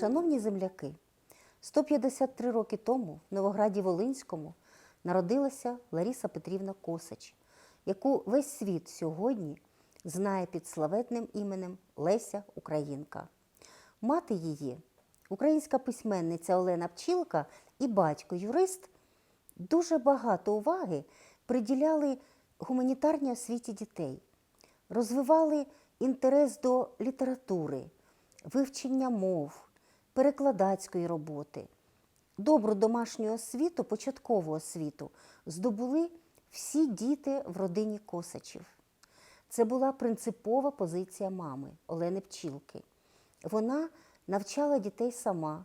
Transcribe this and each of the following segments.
Шановні земляки, 153 роки тому в Новограді Волинському народилася Лариса Петрівна Косач, яку весь світ сьогодні знає під славетним іменем Леся Українка. Мати її, українська письменниця Олена Пчілка і батько юрист, дуже багато уваги приділяли гуманітарній освіті дітей, розвивали інтерес до літератури, вивчення мов, перекладацької роботи. Добру домашню освіту, початкову освіту здобули всі діти в родині Косачів. Це була принципова позиція мами Олени Пчілки. Вона навчала дітей сама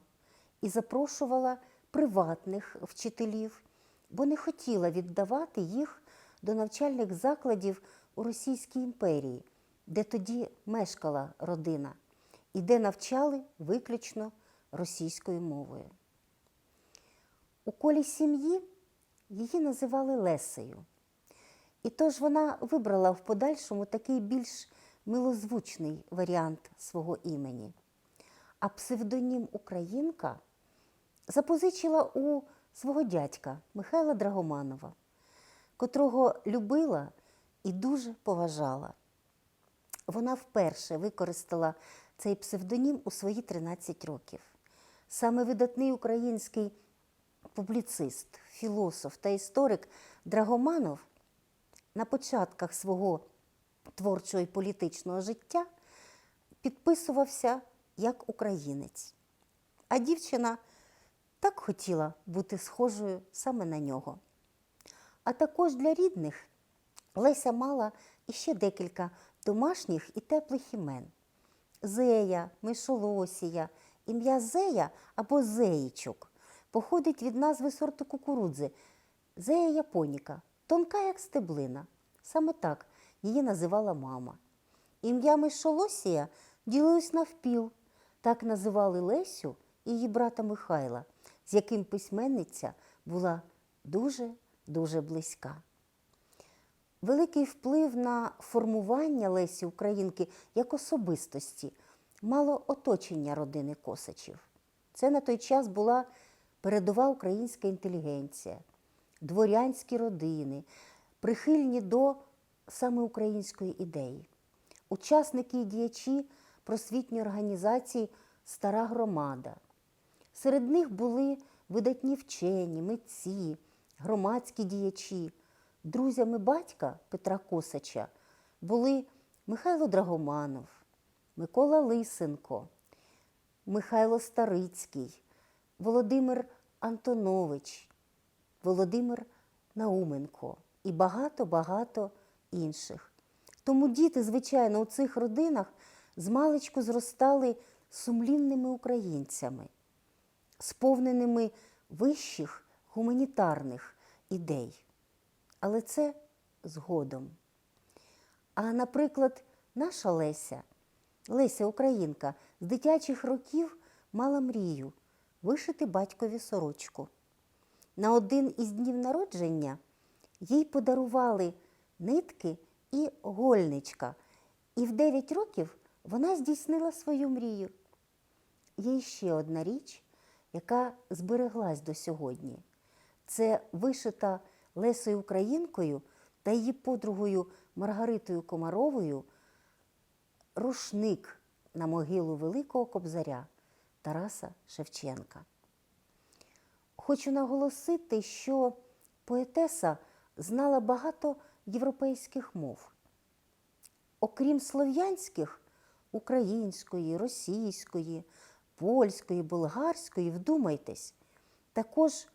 і запрошувала приватних вчителів, бо не хотіла віддавати їх до навчальних закладів у Російській імперії, де тоді мешкала родина, і де навчали виключно російською мовою. У колі сім'ї її називали Лесею. І тож вона вибрала в подальшому такий більш милозвучний варіант свого імені. А псевдонім Українка запозичила у свого дядька Михайла Драгоманова, котрого любила і дуже поважала. Вона вперше використала цей псевдонім у свої 13 років. Саме видатний український публіцист, філософ та історик Драгоманов на початках свого творчого і політичного життя підписувався як українець. А дівчина так хотіла бути схожою саме на нього. А також для рідних Леся мала іще декілька домашніх і теплих імен: Зея, Мишолосія, ім'я Зея або Зеїчок походить від назви сорту кукурудзи Зея японіка, тонка як стеблина. Саме так її називала мама. Ім'я Мишолосія ділилось навпіл. Так називали Лесю і її брата Михайла, з яким письменниця була дуже-дуже близька. Великий вплив на формування Лесі Українки як особистості мало оточення родини Косачів. Це на той час була передова українська інтелігенція, дворянські родини, прихильні до саме української ідеї, учасники і діячі просвітньої організації Стара громада. Серед них були видатні вчені, митці, громадські діячі. Друзями батька Петра Косача були Михайло Драгоманов, Микола Лисенко, Михайло Старицький, Володимир Антонович, Володимир Науменко і багато-багато інших. Тому діти, звичайно, у цих родинах змалечку зростали сумлінними українцями, сповненими вищих гуманітарних ідей. Але це згодом. А, наприклад, наша Леся, Леся Українка, з дитячих років мала мрію вишити батькові сорочку. На один із днів народження їй подарували нитки і гольничка, і в 9 років вона здійснила свою мрію. Є ще одна річ, яка збереглась до сьогодні. Це вишита Лесою Українкою та її подругою Маргаритою Комаровою рушник на могилу Великого Кобзаря Тараса Шевченка. Хочу наголосити, що поетеса знала багато європейських мов. Окрім слов'янських, української, російської, польської, болгарської, вдумайтесь, також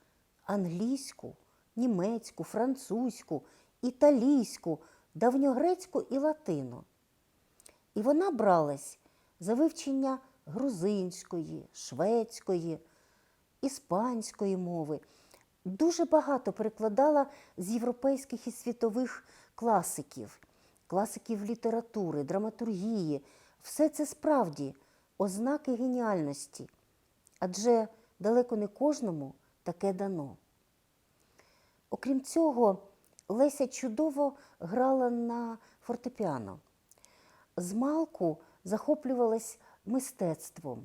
англійську, німецьку, французьку, італійську, давньогрецьку і латину. І вона бралась за вивчення грузинської, шведської, іспанської мови. Дуже багато перекладала з європейських і світових класиків, класиків літератури, драматургії. Все це справді ознаки геніальності, адже далеко не кожному таке дано. Окрім цього, Леся чудово грала на фортепіано. Змалку захоплювалась мистецтвом,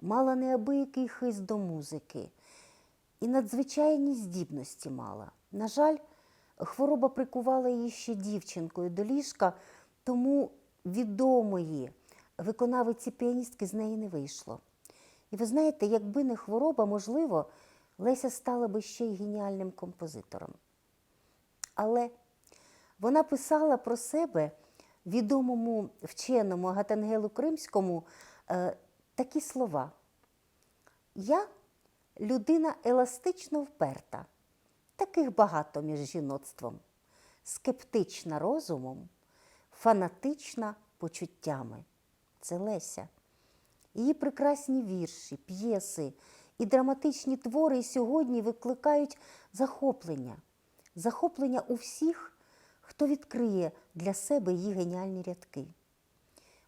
мала неабиякий хист до музики і надзвичайні здібності мала. На жаль, хвороба прикувала її ще дівчинкою до ліжка, тому відомої виконавиці піаністки з неї не вийшло. І ви знаєте, якби не хвороба, можливо, Леся стала би ще й геніальним композитором. Але вона писала про себе відомому вченому Агатангелу Кримському е, такі слова. Я людина еластично вперта, таких багато між жіноцтвом, скептична розумом, фанатична почуттями. Це Леся. Її прекрасні вірші, п'єси і драматичні твори сьогодні викликають захоплення. Захоплення у всіх, хто відкриє для себе її геніальні рядки.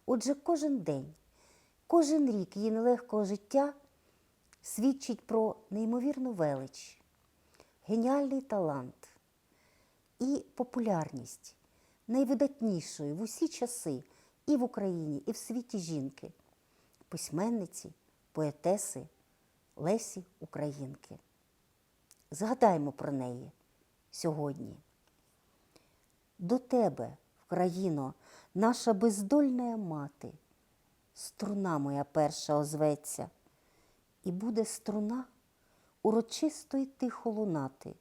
Отже, кожен день, кожен рік її нелегкого життя свідчить про неймовірну велич, геніальний талант і популярність найвидатнішої в усі часи і в Україні, і в світі жінки, письменниці, поетеси Лесі Українки. Згадаймо про неї сьогодні. До тебе, Вкраїно, наша бездольна мати, струна моя перша озветься, і буде струна урочисто й тихо лунати,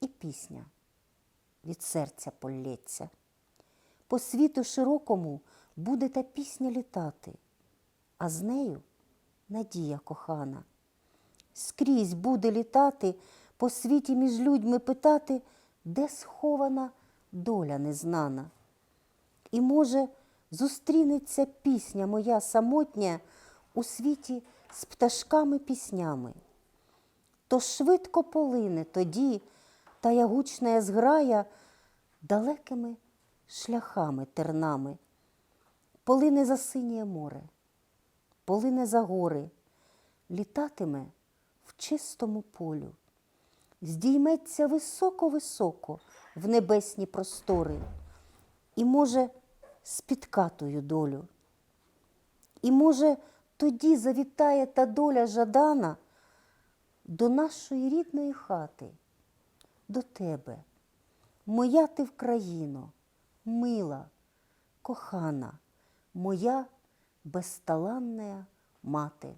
і пісня від серця полється. По світу широкому буде та пісня літати, а з нею надія кохана. Скрізь буде літати, по світі між людьми питати, де схована доля незнана. І, може, зустрінеться пісня моя самотня у світі з пташками піснями. То швидко полине тоді та ягучна зграя далекими шляхами тернами. Полине за синє море, полине за гори, літатиме в чистому полю, здійметься високо-високо в небесні простори, і, може, спіткатою долю. І, може, тоді завітає та доля жадана до нашої рідної хати, до тебе, моя ти Вкраїно, мила, кохана, моя безталанна мати.